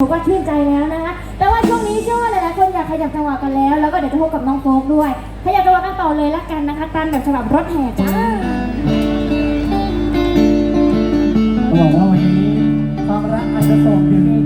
ผมก็ชื่นใจแล้วนะคะแต่ว่าช่วงนี้เชื่อว่าหลายๆคนอยากขยับจังหวะกันแล้ว แล้วก็เดี๋ยวจะพบกับน้องโฟกด้วย ขยับจังหวะกันต่อเลยละกันนะคะตามแบบฉบับรถแห่จ้าต้องบอกว่าวันนี้ความรักอาจจะส่งถึง